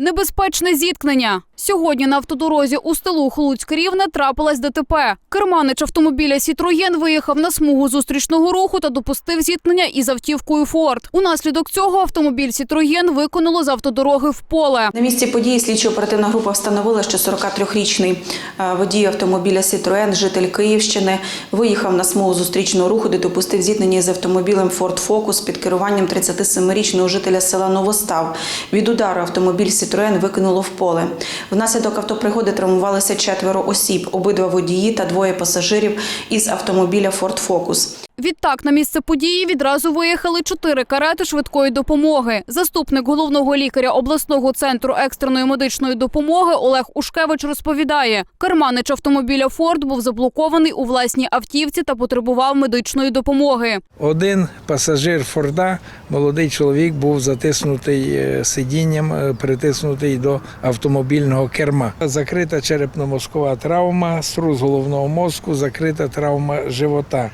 Небезпечне зіткнення. Сьогодні на автодорозі у стилу Холуцьк-Рівне трапилась ДТП. Керманич автомобіля Сітроєн виїхав на смугу зустрічного руху та допустив зіткнення із автівкою Форд. Унаслідок цього автомобіль Сітроєн виконало з автодороги в поле. На місці події слідчо-оперативна група встановила, що 43-річний е, водій автомобіля «Сітроен», житель Київщини, виїхав на смугу зустрічного руху, де допустив зіткнення з автомобілем «Форд Фокус» під керуванням 37-річного жителя села Новостав. Від удару автомобіль «Сітроен» викинуло в поле. Внаслідок автопригоди травмувалися четверо осіб, обидва водії та двоє пасажирів із автомобіля Ford Фокус». Відтак на місце події відразу виїхали чотири карети швидкої допомоги. Заступник головного лікаря обласного центру екстреної медичної допомоги Олег Ушкевич розповідає, керманич автомобіля Форд був заблокований у власній автівці та потребував медичної допомоги. Один пасажир Форда, молодий чоловік, був затиснутий е, сидінням, е, притиснутий до автомобільного керма. Закрита черепно-мозкова травма, струс головного мозку, закрита травма живота.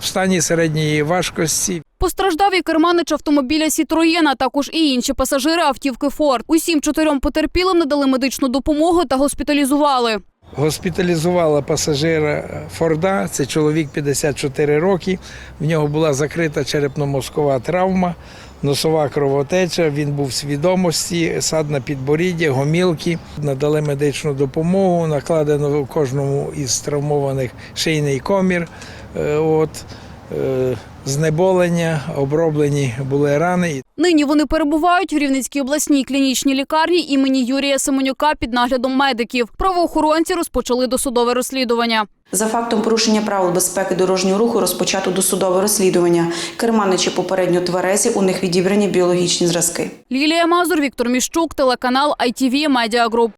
В стані середньої важкості Постраждав і керманич автомобіля Сітроєна, також і інші пасажири автівки Форд. Усім чотирьом потерпілим надали медичну допомогу та госпіталізували. Госпіталізувала пасажира Форда, це чоловік 54 роки. В нього була закрита черепно-мозкова травма, носова кровотеча. Він був в свідомості, сад на підборіддя, гомілки. Надали медичну допомогу, накладено кожному із травмованих шийний комір. Е, От, е, знеболення, оброблені були рани. Нині вони перебувають в Рівненській обласній клінічній лікарні імені Юрія Семенюка під наглядом медиків. Правоохоронці розпочали досудове розслідування. За фактом порушення правил безпеки дорожнього руху розпочато досудове розслідування. Керманичі попередньо тверезі, у них відібрані біологічні зразки. Лілія Мазур, Віктор Міщук, телеканал ITV Media Group.